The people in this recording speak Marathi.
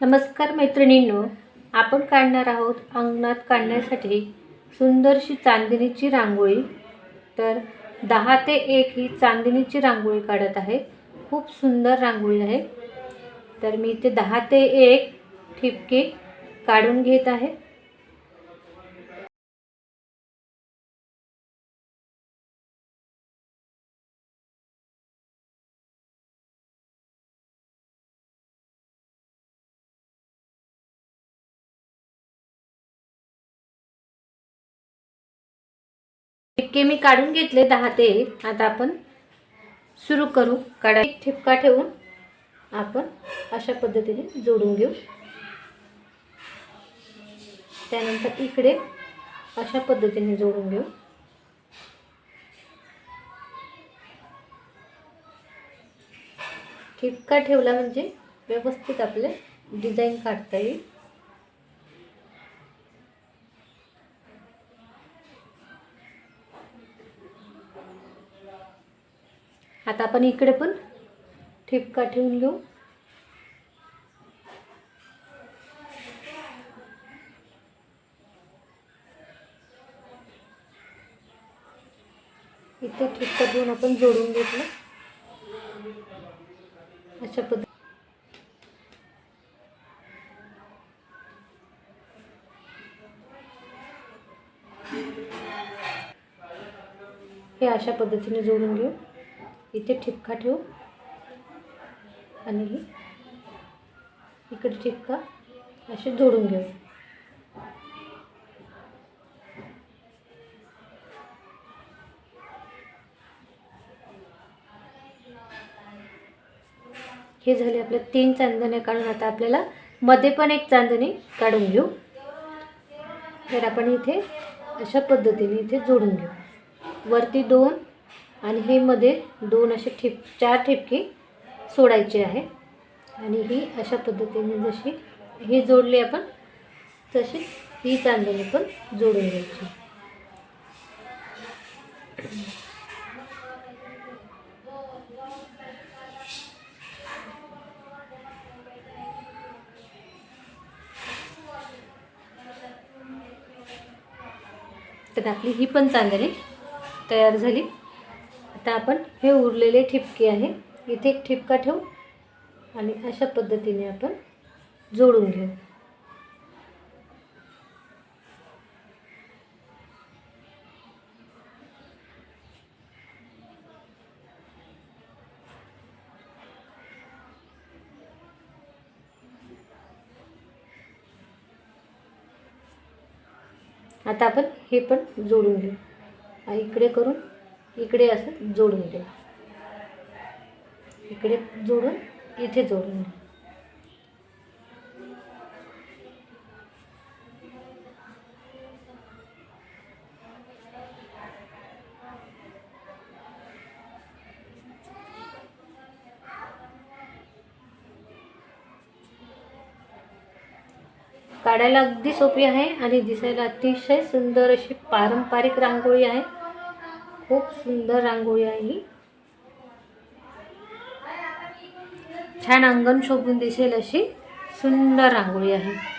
नमस्कार मैत्रिणींनो आपण काढणार आहोत अंगणात काढण्यासाठी सुंदरशी चांदणीची रांगोळी. तर दहा ते एक ही चांदणीची रांगोळी काढत आहे. खूप सुंदर रांगोळी आहे. तर मी इथे दहा ते एक ठिपके काढून घेत आहे. ठिपके मी काढून घेतले दहा ते आता आपण सुरू करू. काढा. ठिपका ठेवून आपण अशा पद्धतीने जोडून घेऊ. त्यानंतर इकडे अशा पद्धतीने जोडून घेऊ. ठिपका ठेवला म्हणजे व्यवस्थित आपले डिझाईन काढता येईल. आता आपण इकडे पण ठिपका ठेवून घेऊ. इथे ठिपका ठेवून आपण जोडून घेतलं. अशा पद्धती हे अशा पद्धतीने जोडून घेऊ. इथे ठिपका ठेवू. आणि इकडे ठिपका असे जोडून घेऊ. हे झाले आपल्या तीन चांदण्या काढून आता आपल्याला मध्ये पण एक चांदणी काढून घेऊ. तर आपण इथे अशा पद्धतीने इथे जोडून घेऊ. वरती दोन आणि हे मध्ये दोन असे ठिप चार ठिपके सोडायचे आहे. आणि ही अशा पद्धतीने जशी हे जोडली आपण तशी ही चांदणी पण जोडून घ्यायची. तर आपली ही पण चांदणी तयार झाली. आता आपण हे उरलेले ठिपके आहे इथे एक ठिपका ठेवू आणि अशा पद्धतीने आपण जोडून घेऊ. आता आपण हे पण जोडून घेऊ. इकडे करून इकडे असं जोडून दे. इकडे जोडून इथे जोडून दे. काढायला अगदी सोपी आहे आणि दिसायला अतिशय सुंदर अशी पारंपरिक रांगोळी आहे. खूप सुंदर रांगोळी आहे ही. छान अंगण शोभून दिसेल अशी सुंदर रांगोळी आहे.